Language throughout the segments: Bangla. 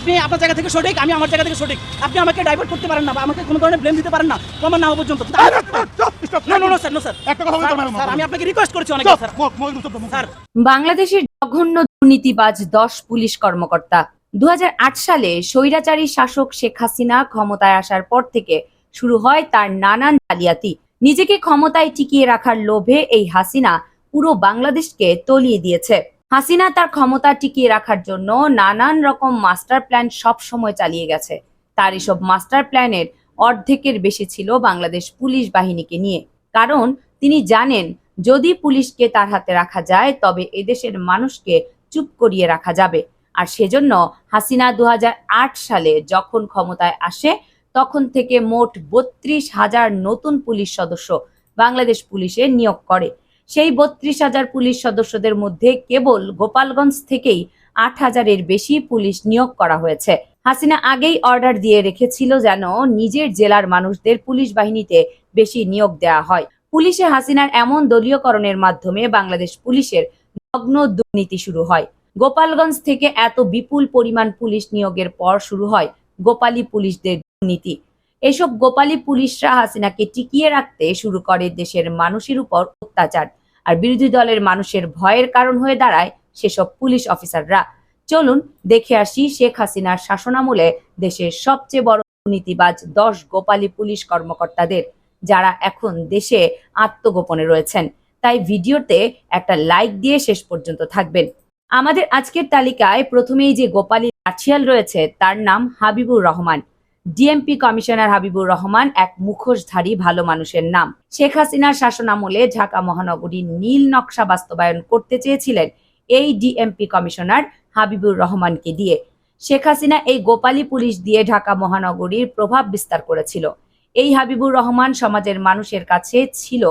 আপনি আপনার জায়গা থেকে সঠিক আমি আমার জায়গা থেকে সঠিক। আপনি আমাকে ডাইভার্ট করতে পারেন না বা আমাকে কোনো ধরনের ব্লেম দিতে পারেন না প্রমাণ না হওয়া পর্যন্ত। না না স্যার নো স্যার একটা কথা বলতে পারব না। স্যার আমি আপনাকে রিকোয়েস্ট করেছি অনেক স্যার স্যার বাংলাদেশের জঘন্য দুর্নীতিবাজ দশ পুলিশ কর্মকর্তা। দু হাজার আট সালে স্বৈরাচারী শাসক শেখ হাসিনা ক্ষমতায় আসার পর থেকে শুরু হয় তার নানান জালিয়াতি। নিজেকে ক্ষমতায় টিকিয়ে রাখার লোভে এই হাসিনা পুরো বাংলাদেশকে তলিয়ে দিয়েছে। হাসিনা তার ক্ষমতা টিকিয়ে রাখার জন্য নানান রকম মাস্টার প্ল্যান সব সময় চালিয়ে গেছে। তার এসব মাস্টার প্ল্যানের অর্ধেকের বেশি ছিল বাংলাদেশ পুলিশ বাহিনীকে নিয়ে। কারণ তিনি জানেন, যদি পুলিশকে তার হাতে রাখা যায়, তবে এদেশের মানুষকে চুপ করিয়ে রাখা যাবে। আর সেজন্য হাসিনা দু হাজার আট সালে যখন ক্ষমতায় আসে, তখন থেকে মোট বত্রিশ হাজার নতুন পুলিশ সদস্য বাংলাদেশ পুলিশে নিয়োগ করে। সেই বত্রিশ হাজার পুলিশ সদস্যদের মধ্যে কেবল গোপালগঞ্জ থেকেই আট হাজারের বেশি পুলিশ নিয়োগ করা হয়েছে। হাসিনা আগেই অর্ডার দিয়ে রেখেছিল যেন নিজের জেলার মানুষদের পুলিশ বাহিনীতে বেশি নিয়োগ দেওয়া হয়। পুলিশে হাসিনার এমন দলীয়করণের মাধ্যমে বাংলাদেশ পুলিশের নগ্ন দুর্নীতি শুরু হয়। গোপালগঞ্জ থেকে এত বিপুল পরিমাণ পুলিশ নিয়োগের পর শুরু হয় গোপালী পুলিশদের দুর্নীতি। এসব গোপালী পুলিশরা হাসিনাকে টিকিয়ে রাখতে শুরু করে দেশের মানুষের উপর অত্যাচার। আর বিরোধী দলের মানুষের ভয়ের কারণ হয়ে দাঁড়ায় সেসব পুলিশ অফিসাররা। চলুন দেখে আসি শেখ হাসিনার শাসনামলে দেশের সবচেয়ে বড় দুর্নীতিবাজ দশ গোপালী পুলিশ কর্মকর্তাদের, যারা এখন দেশে আত্মগোপনে রয়েছেন। তাই ভিডিওতে একটা লাইক দিয়ে শেষ পর্যন্ত থাকবেন। আমাদের আজকের তালিকায় প্রথমেই যে গোপালী লাঠিয়াল রয়েছে, তার নাম হাবিবুর রহমান। ডিএমপি কমিশনার হাবিবুর রহমান এক মুখোশধারী ভালো মানুষের নাম। শেখ হাসিনার শাসনামলে ঢাকা মহানগরীর নীল নকশা বাস্তবায়ন করতে চেয়েছিলেন এই ডিএমপি কমিশনার হাবিবুর রহমানকে দিয়ে। শেখ হাসিনা এই গোপালী পুলিশ দিয়ে ঢাকা মহানগরীর প্রভাব বিস্তার করেছিল। এই হাবিবুর রহমান সমাজের মানুষের কাছে ছিল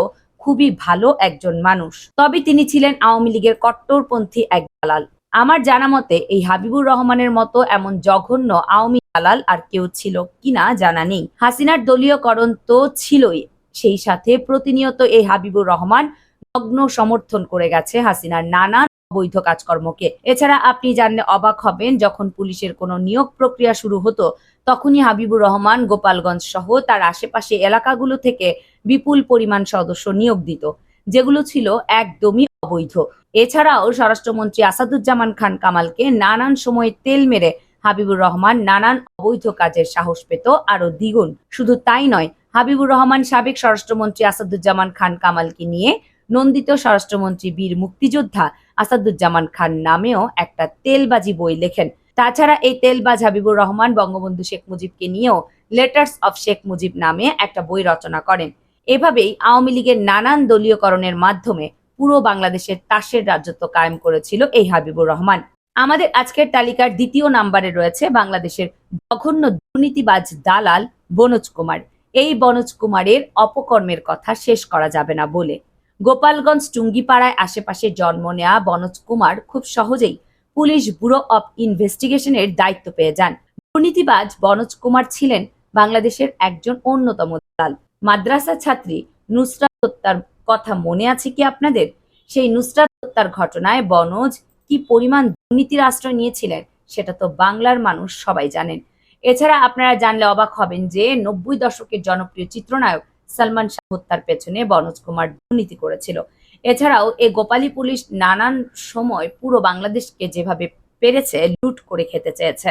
খুবই ভালো একজন মানুষ। তবে তিনি ছিলেন আওয়ামী লীগের কট্টরপন্থী এক দালাল। আমার জানা মতে এই হাবিবুর রহমানের মতো এমন জঘন্য আওয়ামী দালাল আর কেউ ছিল কিনা জানা নেই। হাসিনার দলীয়করণ তো ছিলই, সেই সাথে প্রতিনিয়ত এই হাবিবুর রহমান নগ্ন সমর্থন করে গেছে হাসিনার নানা অবৈধ কাজকর্মকে। এছাড়া আপনি জানলে অবাক হবেন, যখন পুলিশের কোনো নিয়োগ প্রক্রিয়া শুরু হতো, তখনই হাবিবুর রহমান গোপালগঞ্জ সহ তার আশেপাশে এলাকাগুলো থেকে বিপুল পরিমাণ সদস্য নিয়োগ দিত, যেগুলো ছিল একদমই অবৈধ। এছাড়াও স্বরাষ্ট্রমন্ত্রী আসাদুজ্জামান খান কামালকে নানান সময় তেল মেরে হাবিবুর রহমান নানান অবৈধ কাজের সাহস পেত আরও দ্বিগুণ। শুধু তাই নয়, হাবিবুর রহমান সাবেক স্বরাষ্ট্রমন্ত্রী আসাদুজ্জামান খান কামালকে নিয়ে নন্দিত স্বরাষ্ট্রমন্ত্রী বীর মুক্তিযোদ্ধা আসাদুজ্জামান খান নামেও একটা তেলবাজি বই লেখেন। তাছাড়া এই তেলবাজ হাবিবুর রহমান বঙ্গবন্ধু শেখ মুজিবকে নিয়েও লেটার্স অফ শেখ মুজিব নামে একটা বই রচনা করেন। এভাবেই আওয়ামী লীগের নানান দলীয়করণের মাধ্যমে পুরো বাংলাদেশের তাসের রাজত্ব কায়েম করেছিল এই হাবিবুর রহমান। আমাদের আজকের তালিকার দ্বিতীয় নাম্বারে রয়েছে বাংলাদেশের জঘন্য দুর্নীতিবাজ দালাল বনোজ কুমার। এই বনোজ কুমারের অপকর্মের কথা শেষ করা যাবে না বলে। গোপালগঞ্জ টুঙ্গিপাড়ায় আশেপাশে জন্ম নেয়া বনোজ কুমার খুব সহজেই পুলিশ ব্যুরো অব ইনভেস্টিগেশনের দায়িত্ব পেয়ে যান। দুর্নীতিবাজ বনোজ কুমার ছিলেন বাংলাদেশের একজন অন্যতম দালাল। মাদ্রাসা ছাত্রী নুসরাত হত্যার কথা মনে আছে কি আপনাদের? সেই নুসরাত হত্যার ঘটনায় বনজ কি পরিমাণ দুর্নীতির আশ্রয় নিয়েছিলেন, সেটা তো বাংলার মানুষ সবাই জানেন। এছাড়া আপনারা জানলে অবাক হবেন যে নব্বই দশকের জনপ্রিয় চিত্রনায়ক সালমান শাহ হত্যার পেছনে বনোজ কুমার দুর্নীতি করেছিল। এছাড়াও এই গোপালী পুলিশ নানান সময় পুরো বাংলাদেশকে যেভাবে পেরেছে, লুট করে খেতে চেয়েছে।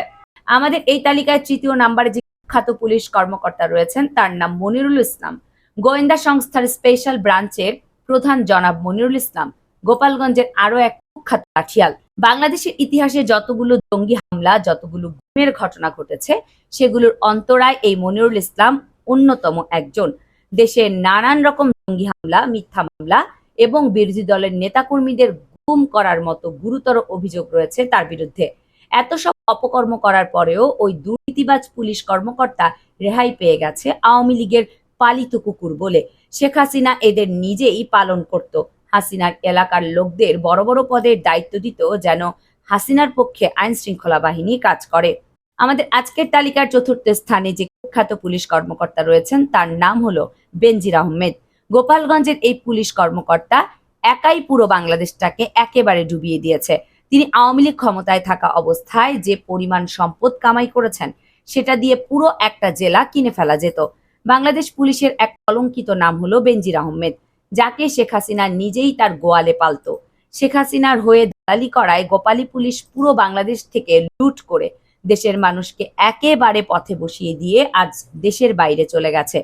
আমাদের এই তালিকায় তৃতীয় নাম্বারে যে বিখ্যাত পুলিশ কর্মকর্তা রয়েছেন, তার নাম মনিরুল ইসলাম। গোয়েন্দা সংস্থার স্পেশাল ব্রাঞ্চের প্রধান জনাব মনিরুল ইসলাম। গোপালগঞ্জের আরও এক কুখ্যাত লাঠিয়াল বাংলাদেশের ইতিহাসে যতগুলো জঙ্গি হামলা, যতগুলো গুমের ঘটনা ঘটেছে, সেগুলোর অন্তরায় এই মনিরুল ইসলাম অন্যতম একজন। দেশের নানান রকম জঙ্গি হামলা, মিথ্যা মামলা এবং বিরোধী দলের নেতাকর্মীদের গুম করার মতো গুরুতর অভিযোগ রয়েছে তার বিরুদ্ধে। এত সব অপকর্ম করার পরেও ওই দুর্নীতিবাজ পুলিশ কর্মকর্তা রেহাই পেয়ে গেছে আওয়ামী লীগের পালিত কুকুর বলে। শেখ হাসিনা এদের নিজেই পালন করত। হাসিনার এলাকার লোকদের বড় বড় পদের দায়িত্ব দিত যেন হাসিনার পক্ষে আইন শৃঙ্খলা বাহিনী কাজ করে। আমাদের আজকের তালিকার চতুর্থ স্থানে যে কুখ্যাত পুলিশ কর্মকর্তা রয়েছেন, তার নাম হলো বেনজির আহমেদ। গোপালগঞ্জের এই পুলিশ কর্মকর্তা একাই পুরো বাংলাদেশটাকে একেবারে ডুবিয়ে দিয়েছে। তিনি আওয়ামী লীগ ক্ষমতায় থাকা অবস্থায় যে পরিমাণ সম্পদ কামাই করেছেন, সেটা দিয়ে পুরো একটা জেলা কিনে ফেলা যেত। বাংলাদেশ পুলিশের এক কলঙ্কিত নাম হলো বেনজির আহমেদ। যাকে শেখ হাসিনা নিজেই তার গোয়ালে পালতো। শেখ হাসিনার হয়ে দালালি করায় গোপালী পুলিশ পুরো বাংলাদেশ থেকে লুট করে দেশের মানুষকে একেবারে পথে বসিয়ে দিয়ে আজ দেশের বাইরে চলে গেছে।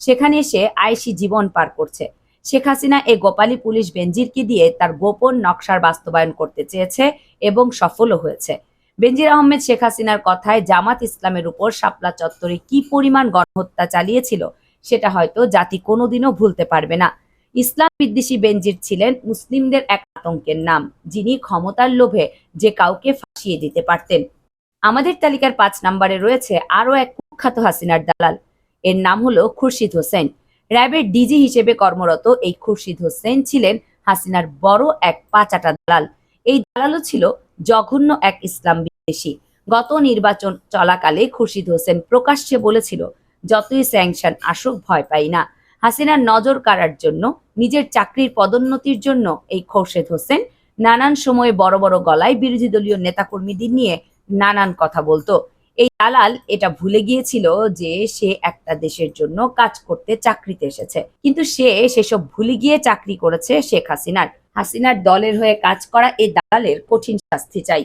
সেখানে সে আয়সি জীবন পার করছে। শেখ হাসিনা এ গোপালী পুলিশ বেনজিরকে দিয়ে তার গোপন নকশার বাস্তবায়ন করতে চেয়েছে এবং সফলও হয়েছে। বেনজির আহমেদ শেখ হাসিনার কথায় জামাত ইসলামের উপর শাপলা চত্বরে কি পরিমাণ গণহত্যা চালিয়েছিল, সেটা হয়তো জাতি কোনোদিনও ভুলতে পারবে না। ইসলাম বিদ্বেষী বেনজির ছিলেন মুসলিমদের এক আতঙ্কের নাম, যিনি ক্ষমতার লোভে যে কাউকে ফাঁসিয়ে দিতে পারতেন। আমাদের তালিকার পাঁচ নম্বরে রয়েছে আরও এক কুখ্যাত হাসিনার দালাল। এর নাম হলো খুরশিদ হোসেন। র্যাবের ডিজি হিসেবে কর্মরত এই খুরশিদ হোসেন ছিলেন হাসিনার বড় এক পাচাটা দালাল। এই দালালও ছিল জঘন্য এক ইসলাম বিদ্বেষী। গত নির্বাচন চলাকালে খুরশিদ হোসেন প্রকাশ্যে বলেছিল, যতই স্যাংশন আসুক, ভয় পাই না। হাসিনার নজর কাড়ার জন্য, নিজের চাকরির পদোন্নতির জন্য এই খোরশেদ হোসেন নানান সময়ে বড় বড় গলায় বিরোধী দলীয় নেতাকর্মীদের নিয়ে নানান কথা বলতো। এই দালাল এটা ভুলে গিয়েছিল যে সে একটা দেশের জন্য কাজ করতে চাকরিতে এসেছে। কিন্তু সে সেসব ভুলে গিয়ে চাকরি করেছে শেখ হাসিনার। হাসিনার দলের হয়ে কাজ করা এই দালালের কঠিন শাস্তি চাই।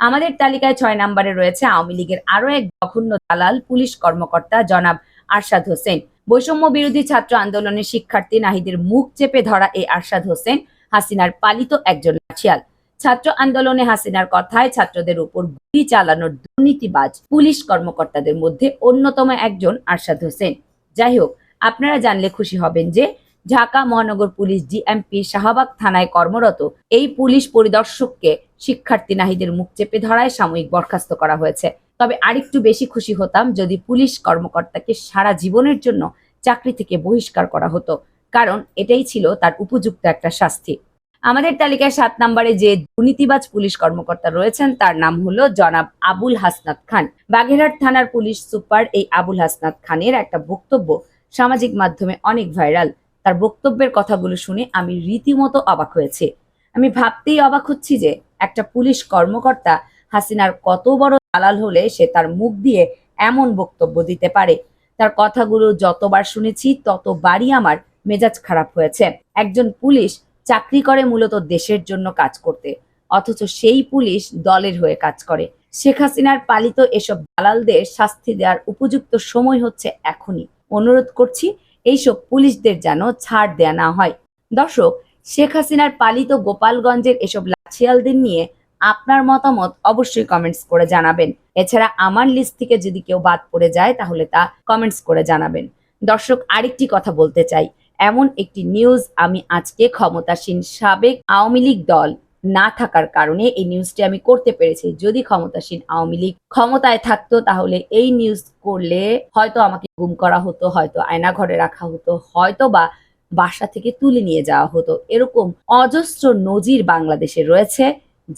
আমাদের তালিকায় ছয় নম্বরে রয়েছে আওয়ামী লীগের আরও এক জঘন্য দালাল পুলিশ কর্মকর্তা জনাব আরশাদ হোসেন। বৈষম্য বিরোধী ছাত্র আন্দোলনের শিক্ষার্থী নাহিদের মুখ চেপে ধরা এই আরশাদ হোসেন, হাসিনার পালিত একজন লাঠিয়াল ছাত্র আন্দোলনে হাসিনার কথায় ছাত্রদের উপর গুলি চালানোর দুর্নীতিবাজ পুলিশ কর্মকর্তাদের মধ্যে অন্যতম একজন আরশাদ হোসেন। যাই হোক, আপনারা জানলে খুশি হবেন যে ঢাকা মহানগর পুলিশ ডিএমপি শাহবাগ থানায় কর্মরত এই পুলিশ পরিদর্শককে শিক্ষার্থী নাহিদের মুখ চেপে ধরায় সাময়িক বরখাস্ত করা হয়েছে। তবে আরেকটু বেশি খুশি হতাম যদি পুলিশ কর্মকর্তাকে সারা জীবনের জন্য চাকরি থেকে বহিষ্কার করা হতো, কারণ এটাই ছিল তার উপযুক্ত একটা শাস্তি। আমাদের তালিকায় সাত নম্বরে যে দুর্নীতিবাজ পুলিশ কর্মকর্তা রয়েছেন, তার নাম হলো জনাব আবুল হাসনাত খান। বাগেরহাট থানার পুলিশ সুপার এই আবুল হাসনাত খানের একটা বক্তব্য সামাজিক মাধ্যমে অনেক ভাইরাল। তার বক্তব্যের কথাগুলো শুনে আমি রীতিমতো অবাক হয়েছে। আমি ভাবতেই অবাক হচ্ছি যে একটা পুলিশ কর্মকর্তা হাসিনার কত বড় দালাল হলে সে তার মুখ দিয়ে এমন বক্তব্য দিতে পারে। তার কথাগুলো যতবার শুনেছি, ততবারই আমার মেজাজ খারাপ হয়েছে। একজন পুলিশ চাকরি করে মূলত দেশের জন্য কাজ করতে, অথচ সেই পুলিশ দলের হয়ে কাজ করে। শেখ হাসিনার পালিত এসব দালালদের শাস্তি দেওয়ার উপযুক্ত সময় হচ্ছে এখনই। অনুরোধ করছি, এইসব পুলিশদের যেন ছাড় দেয়া না হয়। দর্শক, শেখ হাসিনার পালিত গোপালগঞ্জের এসব লাঠিয়ালদের নিয়ে আপনার মতামত অবশ্যই কমেন্টস করে জানাবেন। এছাড়া আমার লিস্ট থেকে যদি কেউ বাদ পড়ে যায়, তাহলে তা কমেন্টস করে জানাবেন। দর্শক, আরেকটি কথা বলতে চাই। এমন একটি নিউজ আমি আজকে ক্ষমতাসীন সাবেক আওয়ামী লীগ দল না থাকার কারণে এই নিউজটি আমি করতে পেরেছি। যদি ক্ষমতাসীন আওয়ামী লীগ ক্ষমতায় থাকতো, তাহলে এই নিউজ করলে হয়তো আমাকে গুম করা হতো, হয়তো আয়না ঘরে রাখা হতো, হয়তো বা বাসা থেকে তুলে নিয়ে যাওয়া হতো। এরকম অজস্র নজির বাংলাদেশে রয়েছে।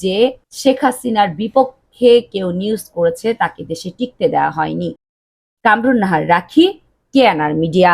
যে শেখ হাসিনার বিপক্ষে কেউ নিউজ করেছে তাকে দেশে টিকতে দেওয়া হয়নি। কামরুন নাহার রাখি কেয়ানার মিডিয়া।